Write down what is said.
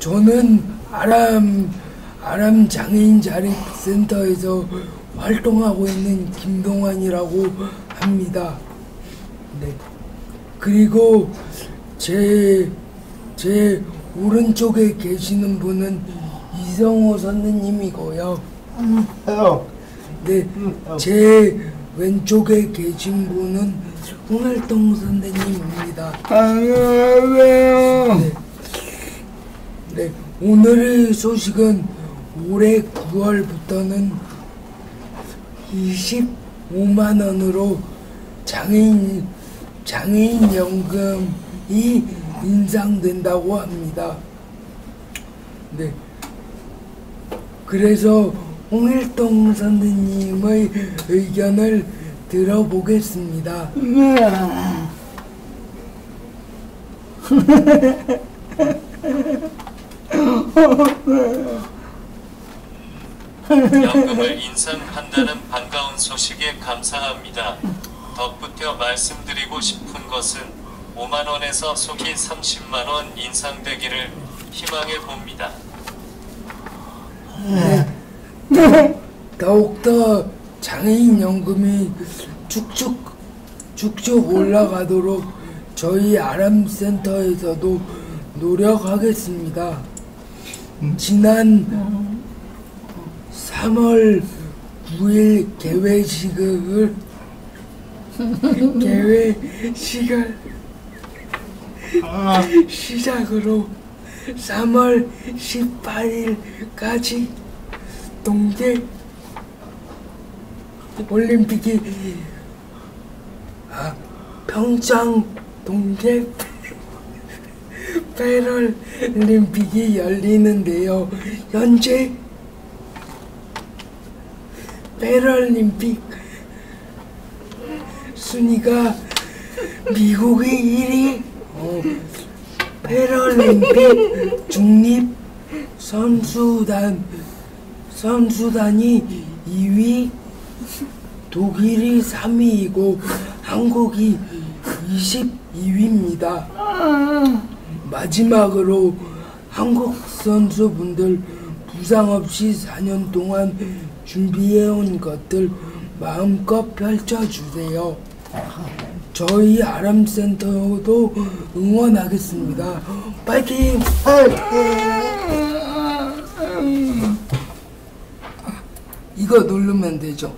저는 아람 아람 장애인 자립센터에서 활동하고 있는 김동환이라고 합니다. 네. 그리고 제, 제 오른쪽에 계시는 분은 이성호 선생님이고요. 네. 제 왼쪽에 계신 분은 홍일동 선생님입니다. 안녕하세요. 네. 네, 오늘의 소식은 올해 9월부터는 25만 원으로 장애인 장애인 연금이 인상된다고 합니다. 네. 그래서 홍일동 선생님의 의견을 들어보겠습니다. 연금을 인상한다는 반가운 소식에 감사합니다. 덧붙여 말씀드리고 싶은 것은 5만 원에서 속히 30만 원 인상되기를 희망해 봅니다. 더욱더 장애인 연금이 쭉쭉 쭉쭉 올라가도록 저희 아람센터에서도 노력하겠습니다. 지난 3월 9일 개회식을 개회식을 시작으로 3월 18일까지 동계 올림픽이 아, 평창 동계 패럴림픽이 열리는데요. 현재 패럴림픽 순위가 미국이 1위, 어, 패럴림픽 중립 선수단 선수단이 2위, 독일이 3위이고 한국이 22위입니다. 마지막으로 한국 선수분들 부상 없이 4년 동안 준비해온 것들 마음껏 펼쳐주세요. 저희 아람센터도 응원하겠습니다. 파이팅! 이거 누르면 되죠.